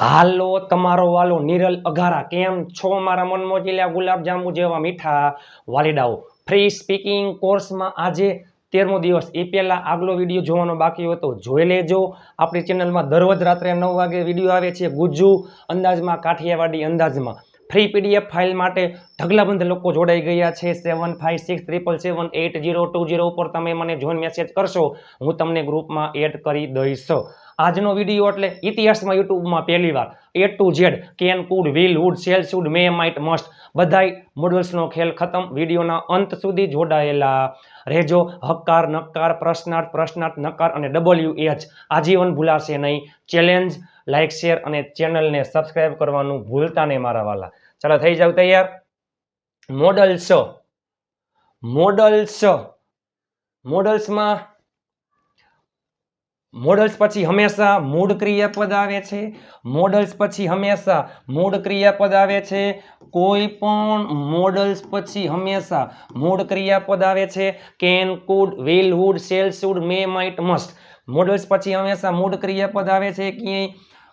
હાલો, તમારો વાલો નિરલ અઘારા. કેમ છો? મારા મન મોજીલા ગુલાબજાંબુ જેવા મીઠા વાલીડાઓ. ફ્રી સ્પીકિંગ કોર્સમાં આજે તેરમો દિવસ. એ પહેલાં આગલો વીડિયો જોવાનો બાકી હતો. જોઈ લેજો. આપણી ચેનલમાં દરરોજ રાત્રે નવ વાગે વીડિયો આવે છે ગુજ્જુ અંદાજમાં, કાઠિયાવાડી અંદાજમાં. ફ્રી પીડીએફ ફાઇલ માટે ઢગલાબંધ લોકો જોડાઈ ગયા છે. Seven five six triple seven eight zero two zero ઉપર તમે મને જોઈન મેસેજ કરશો. હું તમને ગ્રુપમાં એડ કરી દઈશ. આજનો વીડિયો એટલે ઇતિહાસમાં યુટ્યુબમાં પહેલી વાર. A to Z can could will would shall should may might must બધાય મોડલ્સનો ખેલ ખતમ. વિડીયોના અંત સુધી જોડાયેલા રહેજો. હકાર નકાર પ્રશ્નાર્થ પ્રશ્નાર્થ, નકાર અને ડબલ્યુ એચ આજીવન ભૂલાશે નહીં. ચેલેન્જ લાઇક શેર અને ચેનલને સબસ્ક્રાઇબ કરવાનું ભૂલતા નહીં મારા વાલા. ચાલો, થઈ જાવ તૈયાર? મોડલ્સ મોડલ્સ મોડલ્સમાં મોડલ્સ પછી હંમેશા મૂળ ક્રિયાપદ આવે છે. મોડલ્સ પછી હંમેશા મૂળ ક્રિયાપદ આવે છે. કોઈ પણ મોડલ્સ પછી હંમેશા મૂળ ક્રિયાપદ આવે છે. Can could will would shall should may might must models પછી હંમેશા મૂળ ક્રિયાપદ આવે છે. ક્યાંય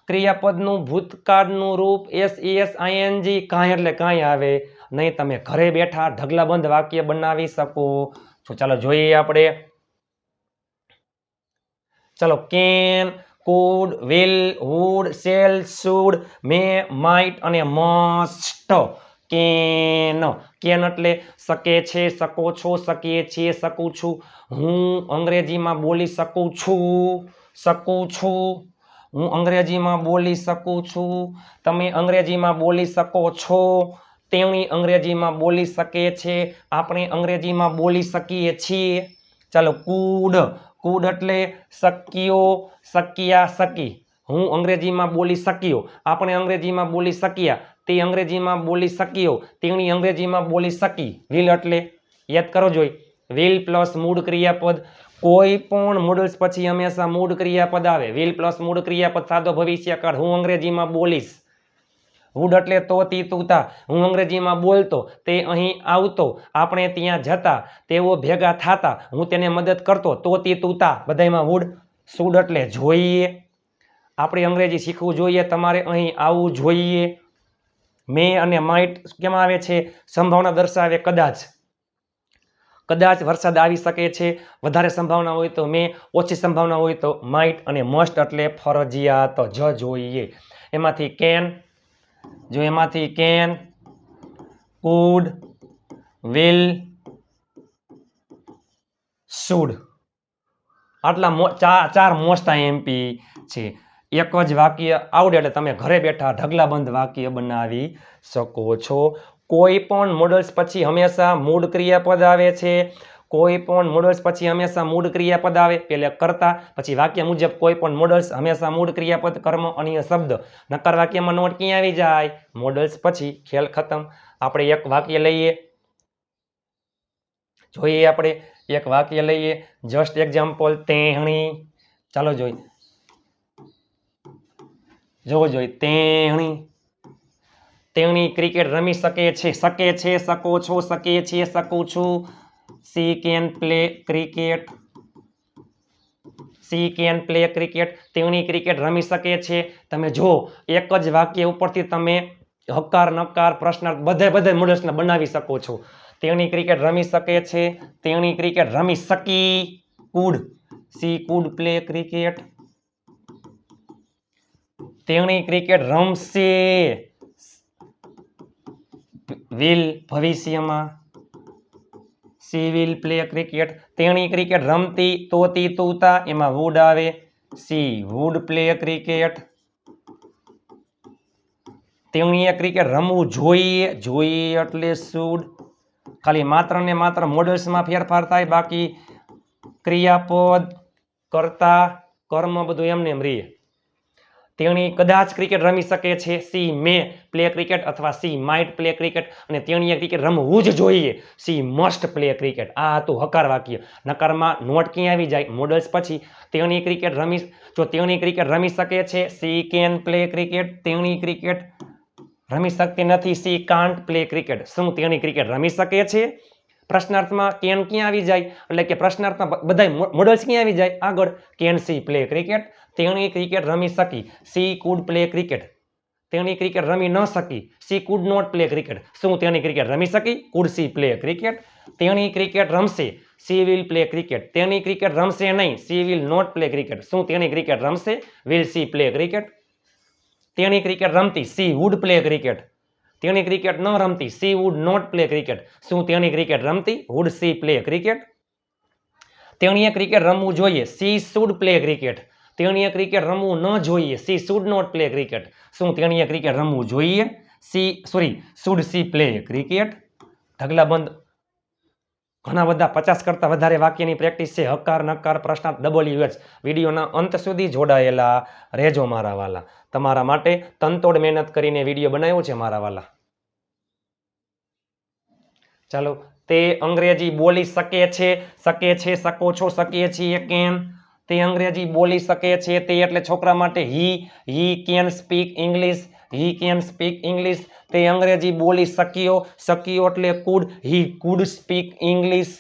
ક્રિયાપદનું ભૂતકાળનું રૂપ એસ એસ આઈએનજી કાંઈ એટલે કાંઈ આવે નહીં. તમે ઘરે બેઠા ઢગલાબંધ વાક્ય બનાવી શકો. તો ચાલો જોઈએ આપણે. ચલો can, could, will, would shall should, may, might અને મસ્ટ. કેન. કેન એટલે શકે છે, શકો છો, શકીએ છીએ, શકું છું. હું અંગ્રેજીમાં બોલી શકું છું શકું છું. હું અંગ્રેજીમાં બોલી શકું છું. તમે અંગ્રેજીમાં બોલી શકો છો. તેણી અંગ્રેજીમાં બોલી શકે છે. આપણે અંગ્રેજીમાં બોલી શકીએ છીએ. ચાલો કુડ કુડ એટલે શક્યો, શક્યા શકી હું અંગ્રેજીમાં બોલી શક્યો, આપણે અંગ્રેજીમાં બોલી શક્યા, તે અંગ્રેજીમાં બોલી શક્યો, તેણી અંગ્રેજીમાં બોલી શકી. વિલ એટલે, યાદ કરો જોઈ, વિલ પ્લસ મૂળ ક્રિયાપદ, કોઈ પણ મોડલ્સ પછી હંમેશા મૂળ ક્રિયાપદ આવે. વિલ પ્લસ મૂળ ક્રિયાપદ સાદો ભવિષ્યકાળ. હું અંગ્રેજીમાં બોલીશ. વુડ એટલે તો તી તુતા. હું અંગ્રેજીમાં બોલતો, તે અહીં આવતો. આપણે ત્યાં જતા, તેઓ ભેગા થતા. હું તેને મદદ કરતો. તો તી તુતા. બધાયમાં વુડ સુડ એટલે જોઈએ. આપણે અંગ્રેજી શીખવું જોઈએ. તમારે અહીં આવવું જોઈએ. મે અને માઇટ કેમ આવે છે? સંભાવના દર્શાવે કદાચ. કદાચ વરસાદ આવી શકે છે. વધારે સંભાવના હોય તો મે, ઓછી સંભાવના હોય તો માઇટ અને મસ્ટ એટલે ફરજિયાત જ જોઈએ. એમાંથી કેન જો એમાંથી કેન કુડ વિલ શુડ આટલા ચાર ચાર મોસ્ટ એમપી છે. એક જ વાક્ય આવડે એટલે તમે ઘરે બેઠા ઢગલાબંધ વાક્ય બનાવી શકો છો. કોઈ પણ મોડલ્સ પછી હંમેશા મૂળ ક્રિયાપદ આવે છે. કોઈ પણ મોડલ્સ પછી હંમેશા મૂળ ક્રિયાપદ આવે, પેલે કરતા, પછી વાક્ય મુજબ કોઈ પણ મોડલ્સ હંમેશા મૂળ ક્રિયાપદ, કર્મ અન્ય શબ્દ. નકાર વાક્યમાં નોટ ક્યાં આવી જાય? મોડલ્સ પછી, ખેલ ખતમ. આપણે એક વાક્ય લઈએ. જોઈએ આપણે એક વાક્ય લઈએ. જસ્ટ એક્ઝામ્પલ તેણી. ચાલો જોઈ જોવો જોઈએ, તેણી. તેણી ક્રિકેટ રમી શકે છે શકે છે, શકો છો શકીએ છીએ શકું છું. She can play cricket she can play cricket તેણી ક્રિકેટ રમી શકે છે. તમે જો એક જ વાક્ય ઉપરથી તમે હકાર, નકાર, પ્રશ્નાર્થ બધે બધે મોડલ્સને બનાવી શકો છો. તેણી ક્રિકેટ રમી શકે છે. તેણી ક્રિકેટ રમી શકી. Could. She could play cricket તેણી ક્રિકેટ રમશે. વિલ ભવિષ્યમાં સી વિલ પ્લે ક્રિકેટ, તેણી ક્રિકેટ રમતી, તોતી, તૂતા, એમાં વુડ આવે. She would play cricket. તેણીએ ક્રિકેટ રમવું જોઈએ જોઈએ એટલે શુડ ખાલી માત્ર ને માત્ર મોડલ્સમાં ફેરફાર થાય, બાકી ક્રિયાપદ, કરતા, કર્મ બધું એમને એમ રહીએ તેણી કદાચ ક્રિકેટ રમી શકે છે. સી મે પ્લે ક્રિકેટ અથવા સી માઇટ પ્લે ક્રિકેટ અને તેણીએ ક્રિકેટ રમવું જ જોઈએ. સી મસ્ટ પ્લે ક્રિકેટ આ હતું હકાર વાક્ય. નકારમાં નોટ ક્યાં આવી જાય? મોડલ્સ પછી તેણી ક્રિકેટ રમી જો તેણી ક્રિકેટ રમી શકે છે, સી કેન પ્લે ક્રિકેટ તેણી ક્રિકેટ રમી શકતી નથી. સી કાન્ટ પ્લે ક્રિકેટ શું તેણી ક્રિકેટ રમી શકે છે? પ્રશ્નાર્થમાં કેન ક્યાં આવી જાય? એટલે કે પ્રશ્નાર્થમાં બધા મોડલ્સ ક્યાં આવી જાય? આગળ કેન સી પ્લે ક્રિકેટ તેણી ક્રિકેટ રમી શકી. સી કુડ પ્લે ક્રિકેટ તેણી ક્રિકેટ રમી ન શકી. She could not play cricket શું તેણી ક્રિકેટ રમી શકી? કુડ સી પ્લે ક્રિકેટ તેણી ક્રિકેટ રમશે. સી વિલ પ્લે ક્રિકેટ તેણી ક્રિકેટ રમશે નહીં. She will not play cricket શું તેણી ક્રિકેટ રમશે? વિલ સી પ્લે ક્રિકેટ તેણી ક્રિકેટ રમતી. સી વુડ પ્લે ક્રિકેટ તેણી ક્રિકેટ ન રમતી. She would not play cricket શું તેણી ક્રિકેટ રમતી? વુડ સી પ્લે ક્રિકેટ તેણીએ ક્રિકેટ રમવું જોઈએ. સી શુડ પ્લે ક્રિકેટ તેણીએ ક્રિકેટ રમવું ન જોઈએ. She should not play cricket શું તેણીએ ક્રિકેટ રમવું જોઈએ? She sorry should she play cricket ઢગલાબંધ. ઘણા બધા પચાસ કરતાં વધારે વાક્યની પ્રેક્ટિસ છે. હકાર, નકાર, પ્રશ્નાર્થ ડબલ યુએચ વિડીયોના અંત સુધી જોડાયેલા રહેજો મારા વાલા. તમારા માટે તનતોડ મહેનત કરીને વીડિયો બનાવ્યો છે મારા વાલા. ચાલો, તે અંગ્રેજી બોલી શકે છે શકે છે, શકો છો, શકીએ છીએ કેમ? તે અંગ્રેજી બોલી શકે છે તે એટલે છોકરા માટે he he can speak English, he can speak English. તે અંગ્રેજી બોલી શક્યો શક્યો એટલે could he could speak English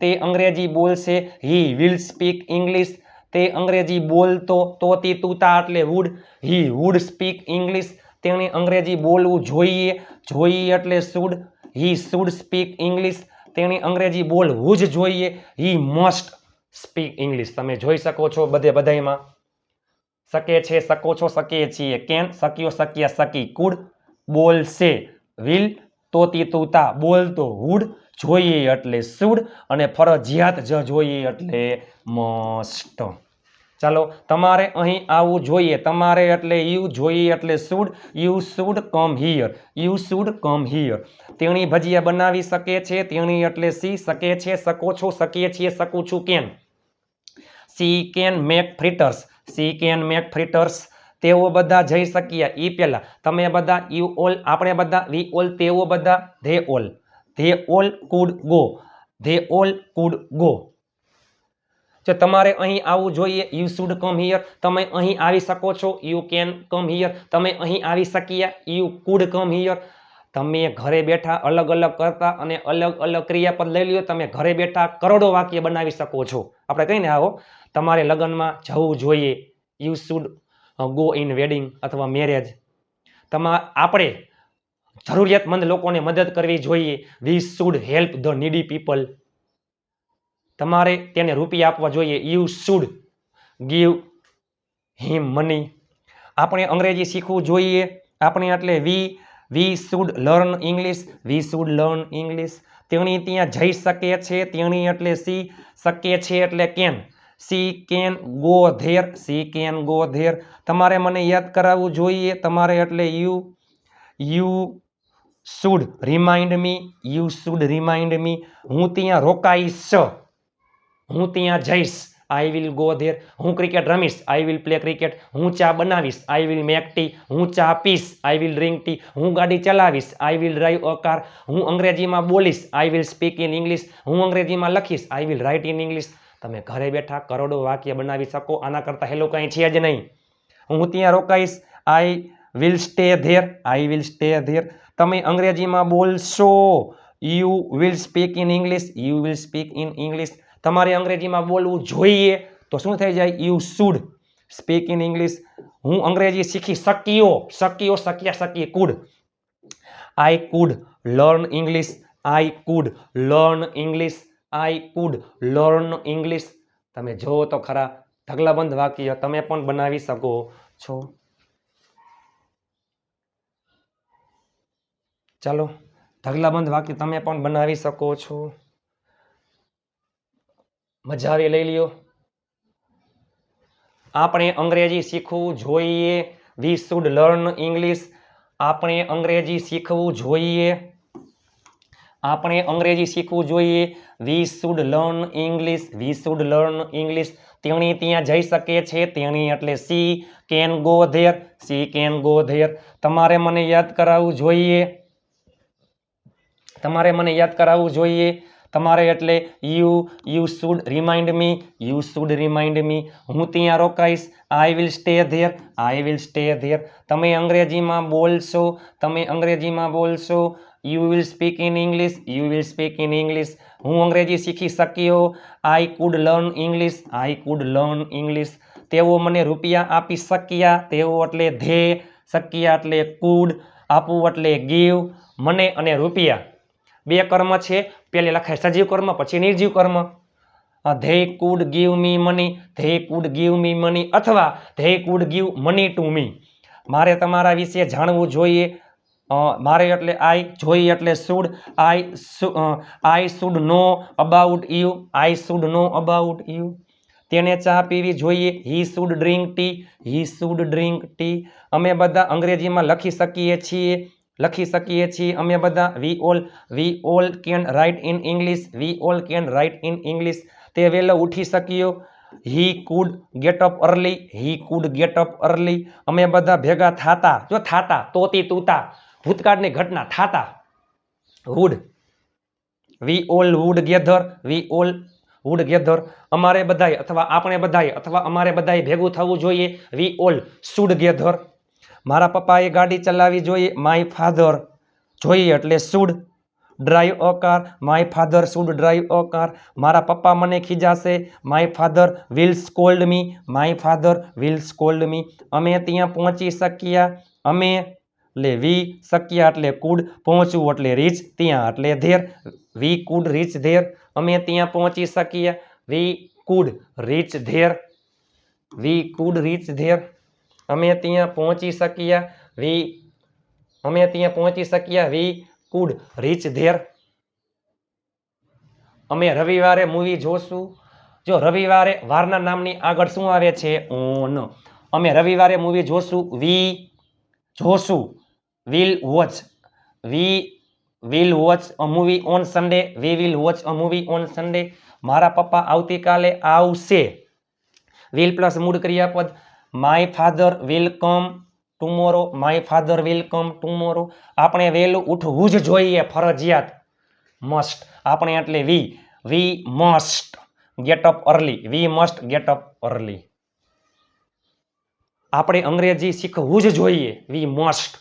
તે અંગ્રેજી બોલશે હી વિલ સ્પીક ઇંગ્લિશ તે અંગ્રેજી બોલતો, તોતી તૂતા એટલે would he would speak English તેણે અંગ્રેજી બોલવું જોઈએ જોઈએ એટલે should he should speak English તેણે અંગ્રેજી બોલવું જ જોઈએ હી મસ્ટ સ્પીક ઇંગ્લિશ તમે જોઈ શકો છો બધે બધાયમાં. શકે છે, શકો છો, શકીએ છીએ. કેન શક્યો, શક્યા, શકી. કુડ બોલશે. વિલ તોતી તૂતા. બોલતો હુડ જોઈએ એટલે શુડ અને ફરજિયાત જ જોઈએ એટલે મસ્ટ ચાલો, તમારે અહીં આવવું જોઈએ. તમારે એટલે યુ જોઈએ એટલે should you should come here you should come here તેણી ભજીયા બનાવી શકે છે, તેણી એટલે સી શકે છે, શકો છો, શકીએ છીએ, શકું છું can she can make fritters she can make fritters તેઓ બધા જઈ શક્યા એ પહેલાં તમે બધા યુ ઓલ આપણે બધા વી ઓલ તેઓ બધા they all they all could go they all could go જો તમારે અહીં આવવું જોઈએ યુ શુડ કમ હિયર તમે અહીં આવી શકો છો યુ કેન કમ હિયર તમે અહીં આવી શક્યા યુ કુડ કમ હિયર તમે ઘરે બેઠા અલગ અલગ કરતા અને અલગ અલગ ક્રિયાપદ લઈ લ્યો, તમે ઘરે બેઠા કરોડો વાક્ય બનાવી શકો છો. આપણે કહીને આવો, તમારે લગ્નમાં જવું જોઈએ. You should go in wedding અથવા મેરેજ તમા, આપણે જરૂરિયાતમંદ લોકોને મદદ કરવી જોઈએ. We should help the needy people તમારે તેને રૂપિયા આપવા જોઈએ. You should give him money આપણે અંગ્રેજી શીખવું જોઈએ. આપણે એટલે we we should learn English we should learn English તેણી ત્યાં જઈ શકે છે, તેણી એટલે સી શકે છે એટલે can she can go there she can go there તમારે મને યાદ કરાવવું જોઈએ. તમારે એટલે you you should remind me you should remind me હું ત્યાં રોકાઈશ. હું ત્યાં જઈશ. આઈ વિલ ગો ધેર હું ક્રિકેટ રમીશ. આઈ વિલ પ્લે ક્રિકેટ હું ચા બનાવીશ. આઈ વિલ મેક ટી હું ચા પીશ. આઈ વિલ ડ્રિંક ટી હું ગાડી ચલાવીશ. I will drive a car હું અંગ્રેજીમાં બોલીશ. I will speak in English હું અંગ્રેજીમાં લખીશ. I will write in English તમે ઘરે બેઠા કરોડો વાક્ય બનાવી શકો. આના કરતાં હેલો કંઈ છે જ નહીં. હું ત્યાં રોકાઈશ. I will stay there I will stay there તમે અંગ્રેજીમાં બોલશો. You will speak in English you will speak in English તમારે અંગ્રેજીમાં બોલવું જોઈએ તો શું થઈ જાય? You should speak in English હું અંગ્રેજી શીખી શક્યો શક્યો, શક્યા શકી could I could learn English I could learn English I could learn English તમે જુઓ તો ખરા, ઢગલાબંધ વાક્ય તમે પણ બનાવી શકો છો. ચાલો, ઢગલાબંધ વાક્ય તમે પણ બનાવી શકો છો. મજા આવી લઈ લ્યો. આપણે અંગ્રેજી શીખવું જોઈએ. વી શુડ લર્ન ઇંગ્લિશ આપણે અંગ્રેજી શીખવું જોઈએ. આપણે અંગ્રેજી શીખવું જોઈએ. We should learn English we should learn English તેણી ત્યાં જઈ શકે છે. તેણી એટલે she can go there she can go there તમારે મને યાદ કરાવવું જોઈએ. તમારે મને યાદ કરાવવું જોઈએ. તમારે એટલે you you should remind me you should remind me હું ત્યાં રોકાઈશ I will stay there I will stay there તમે અંગ્રેજીમાં બોલશો, તમે અંગ્રેજીમાં બોલશો you will speak in English you will speak in English હું અંગ્રેજી શીખી શક્યો I could learn English I could learn English તેઓ મને રૂપિયા આપી શક્યા, તેઓ એટલે ધે, શક્યા એટલે કુડ આપવું એટલે ગીવ મને અને રૂપિયા. બે કર્મ છે પેલે લખાય સજીવ કર્મ પછી નિર્જીવ કર્મ. They could give me money, they could give me money અથવા, they could give money to me. મારે તમારા વિશે જાણવું જોઈએ. મારે એટલે આઈ જોઈએ એટલે should, I I should know about you, I should know about you. તેને ચા પીવી જોઈએ. He should drink tea, he should drink tea. અમે બધા અંગ્રેજીમાં લખી શકીએ છીએ. લખી શકીએ છીએ અમે બધા. We all we all can write in English we all can write in English તે વહેલો ઉઠી શક્યો he could get up early he could get up early અમે બધા ભેગા થાતા. જો થાતા, તોતી તૂતા. ભૂતકાળની ઘટના થાતા. Would we all would gather we all would gather અમારે બધાય અથવા આપણે બધાય અથવા અમારે બધાય ભેગું થવું જોઈએ. વી ઓલ શુડ ગેધર મારા પપ્પાએ ગાડી ચલાવવી જોઈએ, માય ફાધર. જોઈએ એટલે should drive a car, my father should drive a car. મારા પપ્પા મને ખીજાશે, my father will scold me, my father will scold me. અમે ત્યાં પહોંચી શક્યા, અમે એટલે વી શક્યા એટલે કુડ પહોંચવું એટલે રીચ ત્યાં એટલે there. We could reach there. અમે ત્યાં પહોંચી શક્યા, we could reach there. We could reach there. અમે ત્યાં પહોંચી શક્યા વી, અમે ત્યાં પહોંચી શક્યા વી કુડ રીચ ધેર. અમે રવિવારે મૂવી જોશું. જો રવિવારે વારના નામની આગળ શું આવે છે? ઓન અમે રવિવારે મૂવી જોશું, વી, જોશું will watch we will watch a movie on Sunday we will watch a movie on Sunday મારા પપ્પા આવતીકાલે આવશે. વિલ પ્લસ મૂળ ક્રિયાપદ my father will come tomorrow my father will come tomorrow આપણે વહેલું ઉઠવું જ જોઈએ, ફરજિયાત. મસ્ટ આપણે એટલે we we must get up early we must get up early આપણે અંગ્રેજી શીખવું જ જોઈએ. વી મસ્ટ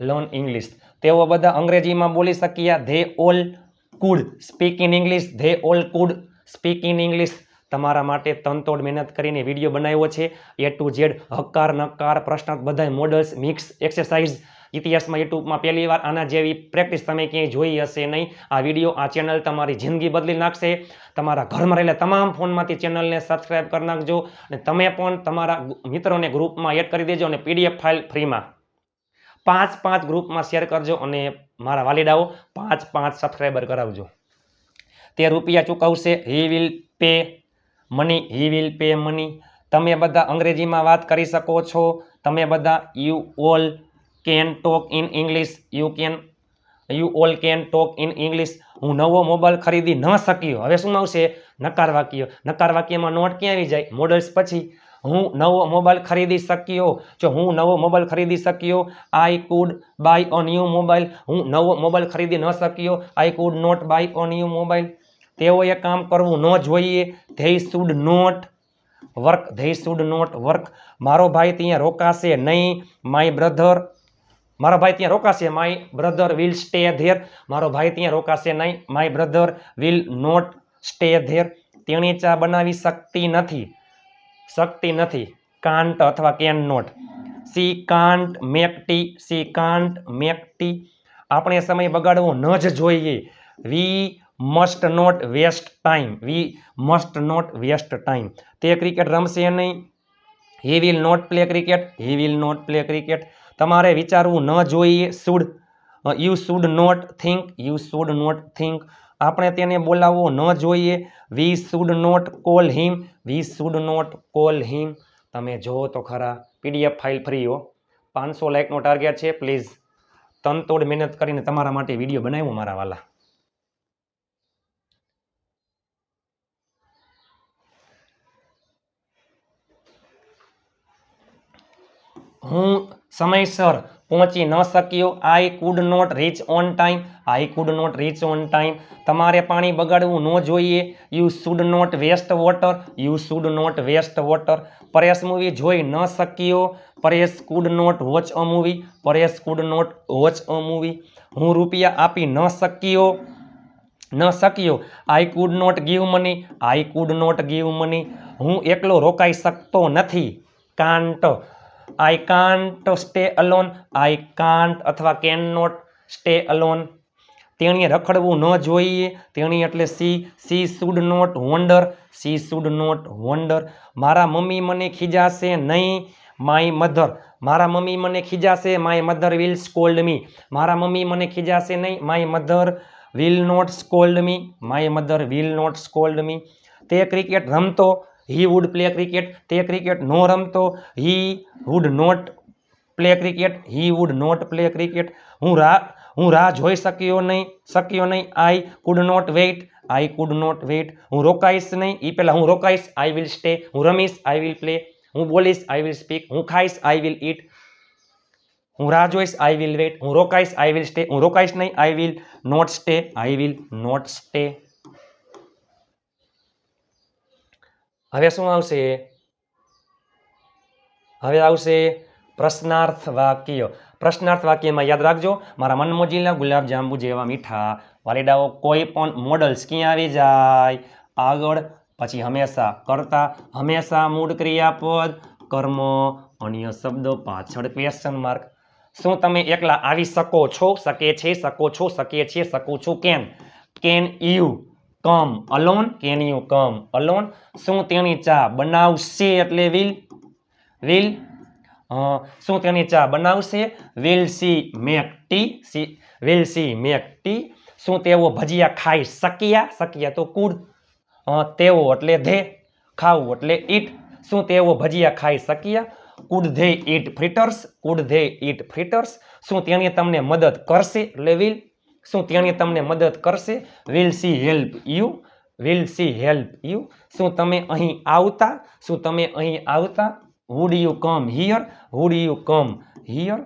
લર્ન ઇંગ્લિશ તેઓ બધા અંગ્રેજીમાં બોલી શક્યા. They all could speak in English they all could speak in English તમારા માટે તનતોડ મહેનત કરીને વીડિયો બનાવ્યો છે. એ ટુ ઝેડ હકાર નકાર પ્રશ્ન બધા મોડલ્સ મિક્સ એક્સરસાઇઝ ઇતિહાસમાં યુટ્યુબમાં પહેલી વાર આના જેવી પ્રેક્ટિસ તમે ક્યાંય જોઈ હશે નહીં. આ વીડિયો, આ ચેનલ તમારી જિંદગી બદલી નાખશે. તમારા ઘરમાં રહેલા તમામ ફોનમાંથી ચેનલને સબસ્ક્રાઈબ કરી નાખજો અને તમે પણ તમારા મિત્રોને ગ્રુપમાં એડ કરી દેજો અને પીડીએફ ફાઇલ ફ્રીમાં પાંચ પાંચ ગ્રુપમાં શેર કરજો અને મારા વાલીડાઓ પાંચ પાંચ સબસ્ક્રાઈબર કરાવજો. તે રૂપિયા ચૂકવશે. He will pay money he will pay money તમે બધા અંગ્રેજીમાં વાત કરી શકો છો. તમે બધા you all can talk in English you can you all can talk in English હું નવો મોબાઈલ ખરીદી ન શક્યો. હવે શું આવશે? નકાર વાક્ય. નકાર વાક્યમાં નોટ ક્યાં આવી જાય? મોડલ્સ પછી. હું નવો મોબાઈલ ખરીદી શક્યો? જો હું નવો મોબાઈલ ખરીદી શક્યો I could buy a new mobile હું નવો મોબાઈલ ખરીદી ન શક્યો. I could not buy a new mobile તેઓએ કામ કરવું ન જોઈએ. They should not work, they should not work. મારો ભાઈ ત્યાં રોકાશે નહીં, માય બ્રધર. મારો ભાઈ ત્યાં રોકાશે, my brother will stay there. મારો ભાઈ ત્યાં રોકાશે નહીં, my brother will not stay there. તેણી ચા બનાવી શકતી નથી શકતી નથી. કાન્ટ અથવા can not she can't make tea she can't make tea આપણે સમય બગાડવો ન જ જોઈએ. We must not waste time we must not waste time તે ક્રિકેટ રમશે નહીં. He will not play cricket he will not play cricket તમારે વિચારવું ન જોઈએ should you should not think you should not think આપણે તેને બોલાવવો ન જોઈએ. We should not call him we should not call him તમે જુઓ તો ખરા. પીડીએફ ફાઇલ ફ્રી હો. પાંચસો લાઇકનો ટાર્ગેટ છે. પ્લીઝ તનતોડ મહેનત કરીને તમારા માટે વીડિયો બનાવ્યો મારા વાલા. હું સમયસર પહોંચી ન શક્યો. I could not reach on time I could not reach on time તમારે પાણી બગાડવું ન જોઈએ. You should not waste water you should not waste water Paresh movie જોઈ ન શક્યો. Paresh could not watch a movie Paresh could not watch a movie હું રૂપિયા આપી ન શક્યો. ન શક્યો. I could not give money I could not give money હું એકલો રોકાઈ શકતો નથી. Can't I can't stay alone I can't અથવા કેન નોટ સ્ટે અલોન તેણીએ રખડવું ન જોઈએ. તેણી એટલે she she should not wander she should not wander મારા મમ્મી મને ખીજાશે નહીં માય મધર મારા મમ્મી મને ખીજાશે my mother will scold me મારા મમ્મી મને ખીજાશે નહીં my mother will not scold me my mother will not scold me તે ક્રિકેટ રમતો હી વુડ પ્લે ક્રિકેટ તે ક્રિકેટ નો રમતો he would not play cricket he would not play cricket હું રા, હું રાહ જોઈ શક્યો નહીં શક્યો નહીં. I could not wait I could not wait હું રોકાઈશ નહીં. એ પહેલાં હું રોકાઈશ આઈ વિલ સ્ટે હું રમીશ આઈ વિલ પ્લે હું બોલીશ આઈ વિલ સ્પીક હું ખાઈશ આઈ વિલ ઈટ હું રાહ જોઈશ આઈ વિલ વેઇટ હું રોકાઈશ આઈ વિલ સ્ટે હું રોકાઈશ નહીં I will not stay I will not stay હવે શું આવશે? હવે આવશે પ્રશ્નાર્થ વાક્ય. પ્રશ્નાર્થ વાક્યમાં યાદ રાખજો, મારા મનમોજીલા ગુલાબજાંબુ જેવા મીઠા વાલીડાઓ કોઈ પણ મોડલ્સ ક્યાં આવી જાય? આગળ, પછી હંમેશા કરતા, હંમેશા મૂળ ક્રિયાપદ, કર્મ, અન્ય શબ્દો, પાછળ ક્વેશ્ચન માર્ક શું તમે એકલા આવી શકો છો? શકે છે, શકો છો, શકે છે, શકું છું. Can can you come alone can you come alone શું તેની ચા બનાવશે એટલે વિલ વિલ શું તેની ચા બનાવશે will she make tea she will she make tea શું તેઓ ભજીયા ખાઈ શક્યા શક્યા તો કુડ તેઓ એટલે ધે ખાવું એટલે ઈટ શું તેઓ ભજીયા ખાઈ શક્યા could they eat fritters could they eat fritters શું તેણે તમને મદદ કરશે એટલે વિલ શું તેણી તમને મદદ કરશે? Will she help you will she help you શું તમે અહીં આવતા? શું તમે અહીં આવતા? Would you come here would you come here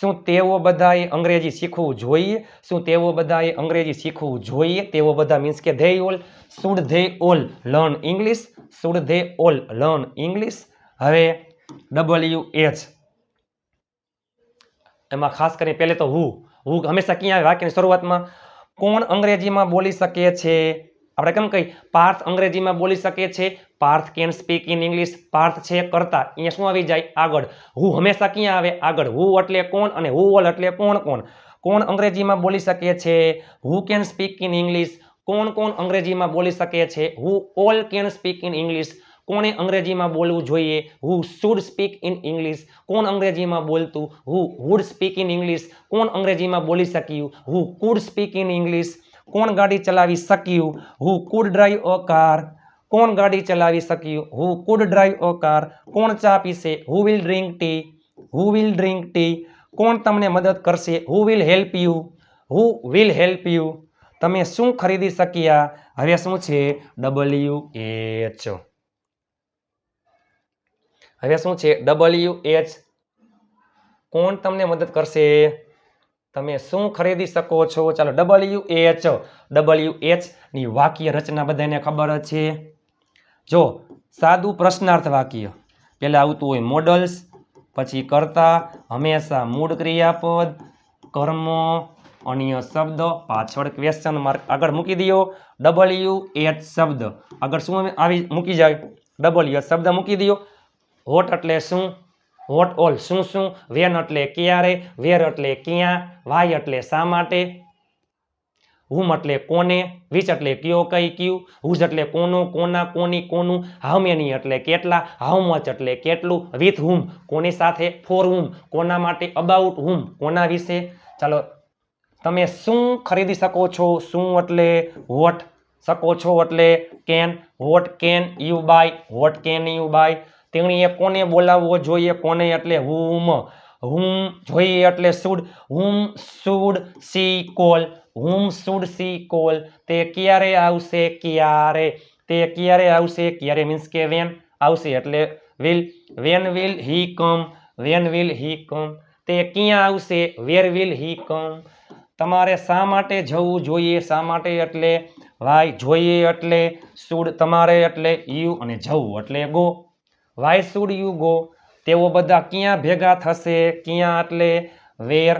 શું તેઓ બધાએ અંગ્રેજી શીખવું જોઈએ? શું તેઓ બધાએ અંગ્રેજી શીખવું જોઈએ? તેઓ બધા મીન્સ કે they all should they all learn English should they all learn English હવે ડબલ્યુ એચ એમાં ખાસ કરીને પહેલે તો હુ હુ હંમેશા ક્યાં આવે? વાક્યની શરૂઆતમાં કોણ અંગ્રેજીમાં બોલી શકે છે? આપણે કેમ કહી? પાર્થ અંગ્રેજીમાં બોલી શકે છે. Parth can speak in English. Parth છે કરતા. અહીંયા શું આવી જાય? આગળ. હું હંમેશા ક્યાં આવે? આગળ. હુ એટલે કોણ અને હુ ઓલ એટલે કોણ કોણ? કોણ અંગ્રેજીમાં બોલી શકે છે? Who can speak in English? કોણ કોણ અંગ્રેજીમાં બોલી શકે છે? Who all can speak in English? કોણે અંગ્રેજીમાં બોલવું જોઈએ? Who should speak in English કોણ અંગ્રેજીમાં બોલતું? Who would speak in English કોણ અંગ્રેજીમાં બોલી શક્યું? Who could speak in English કોણ ગાડી ચલાવી શક્યું? Who could drive a car કોણ ગાડી ચલાવી શક્યું? Who could drive a car કોણ ચા પીશે? Who will drink tea who will drink tea કોણ તમને મદદ કરશે? Who will help you who will help you તમે શું ખરીદી શક્યા? હવે શું છે? ડબલ્યુ એચ હવે શું છે? ડબલ્યુ એચ કોણ તમને મદદ કરશે? તમે શું ખરીદી શકો છો? ચાલો ડબલ્યુ એચ ડબલ્યુ એચની વાક્ય રચના બધાને ખબર છે. જો, સાદું પ્રશ્નાર્થ વાક્ય. પહેલાં આવતું હોય મોડલ્સ પછી કરતા, હંમેશા મૂળ ક્રિયાપદ, કર્મ, અન્ય શબ્દ, પાછળ ક્વેશ્ચન માર્ક આગળ મૂકી દો. ડબલ્યુ એચ શબ્દ. આગળ શું આવી? મૂકી જાય. ડબલ્યુ શબ્દ મૂકી દો. વોટ એટલે શું? વોટ ઓલ શું શું? વેન એટલે ક્યારે? વેર એટલે ક્યાં? વાય એટલે શા માટે? હુમ એટલે કોને? વિચ એટલે કયો કઈ કયું? હુઝ એટલે કોનો, કોના, કોની, કોનું? હાઉ મેની એટલે કેટલા? હાઉ મચ એટલે કેટલું? With whom. કોની સાથે? For whom. કોના માટે? About whom. કોના વિશે? ચાલો, તમે શું ખરીદી શકો છો? શું એટલે વોટ શકો છો એટલે can. What can you buy what can you buy. તેણીએ કોને બોલાવવો જોઈએ, કોને એટલે હુમ? હુમ જોઈએ એટલે should whom should she call. Whom should she call. તે ક્યારે આવશે, ક્યારે? તે ક્યારે આવશે? ક્યારે મીન્સ કે વેન આવશે એટલે will when will he come when will he come તે ક્યાં આવશે? વેર વિલ હી કમ તમારે શા માટે જવું જોઈએ? શા માટે એટલે? વાય, જોઈએ એટલે? શુડ તમારે એટલે યુ અને જવું એટલે go why should you go તેઓ બધા ક્યાં ભેગા થશે, ક્યાં એટલે વેર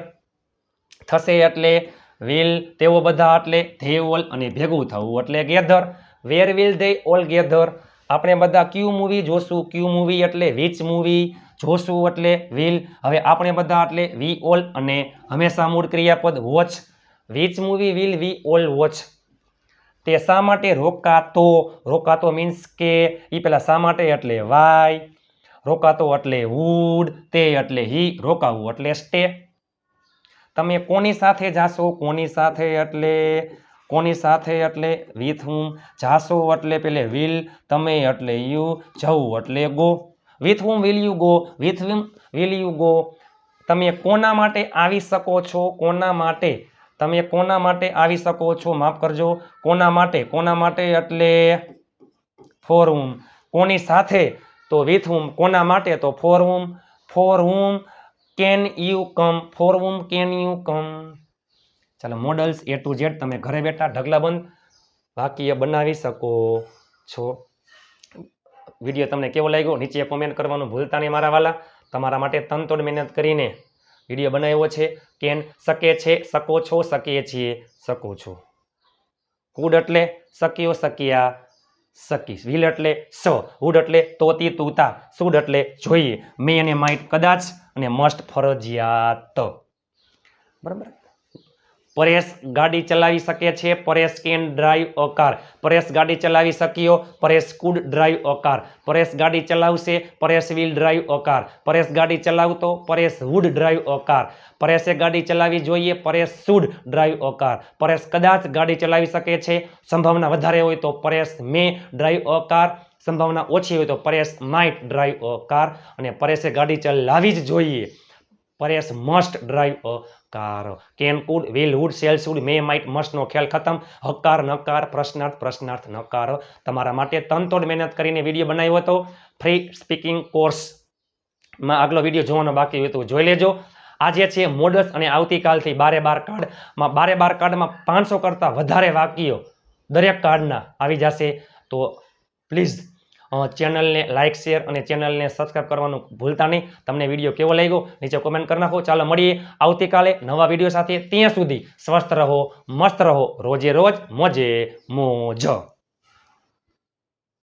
થશે એટલે વિલ, તેઓ બધા એટલે ધે ઓલ અને ભેગું થવું એટલે gather. Where will they all gather. આપણે બધા ક્યુ મૂવી જોશું? ક્યુ મૂવી એટલે વિચ મૂવી? જોશું એટલે વિલ. હવે આપણે બધા એટલે વી ઓલ અને હંમેશા મૂળ ક્રિયાપદ watch. Which movie will we all watch. તે શા માટે રોકાતો? રોકાતો મીન્સ કે એ પેલા શા માટે એટલે વાય? રોકાતો એટલે વુડ તે એટલે હી રોકાવું એટલે સ્ટે તમે કોની સાથે જાશો? કોની સાથે એટલે? કોની સાથે એટલે? વિથ હુમ જાશો એટલે પેલે વિલ તમે એટલે યુ જવું એટલે go with whom will you go with whom will you go તમે કોના માટે આવી શકો છો? કોના માટે? તમે કોના માટે આવી શકો છો? માફ કરજો. કોના માટે? કોના માટે એટલે ફોર હુમ કોની સાથે? તો વિથ હુમ કોના માટે? તો for whom for whom can you come for whom can you come ચાલો મોડલ્સ એ ટુ ઝેડ તમે ઘરે બેઠા ઢગલાબંધ વાક્ય બનાવી શકો છો. વીડિયો તમને કેવો લાગ્યો? નીચે કોમેન્ટ કરવાનું ભૂલતા નહીં મારા વાલા. તમારા માટે તનતોડ મહેનત કરીને વીડિયો બનાવ્યો છે કેન શકે છે, શકો છો શકીએ છીએ શકો છો. કુડ એટલે શક્યો, શક્યા, શકીશ. વિલ એટલે સ વુડ એટલે તોતી, તૂતા, સુડ એટલે જોઈએ. મે અને માઇટ કદાચ અને મસ્ટ ફરજિયાત. બરાબર? પરેશ ગાડી ચલાવી શકે છે. Paresh can drive a car. Paresh ગાડી ચલાવી શક્યો. Paresh could drive a car. Paresh ગાડી ચલાવશે. Paresh will drive a car. Paresh ગાડી ચલાવતો. Paresh would drive a car. પરેશે ગાડી ચલાવવી જોઈએ. Paresh should drive a car. Paresh કદાચ ગાડી ચલાવી શકે છે. સંભાવના વધારે હોય તો Paresh may drive a car. સંભાવના ઓછી હોય તો Paresh might drive a car. અને પરેશે ગાડી ચલાવવી જ જોઈએ. Paresh must drive a car can could will shall should may might મસ્ટનો ખ્યાલ ખતમ. હકાર, નકાર, પ્રશ્નાર્થ પ્રશ્નાર્થ, નકાર. તમારા માટે તનતોડ મહેનત કરીને વીડિયો બનાવ્યો હતો. ફ્રી સ્પીકિંગ કોર્સમાં આગલો વીડિયો જોવાનો બાકી હોય તો જોઈ લેજો. આજે છે મોડસ અને આવતીકાલથી બારે બાર કાર્ડમાં બારે બાર કાર્ડમાં પાંચસો કરતાં વધારે વાક્યો દરેક કાર્ડના આવી જશે. તો પ્લીઝ ચેનલને લાઇક શેર અને ચેનલને સબસ્ક્રાઈબ કરવાનું ભૂલતા નહીં. તમને વીડિયો કેવો લાગ્યો નીચે કોમેન્ટ કરી નાખો. ચાલો મળીએ આવતીકાલે નવા વીડિયો સાથે. ત્યાં સુધી સ્વસ્થ રહો, મસ્ત રહો, રોજે રોજ મોજે મોજ.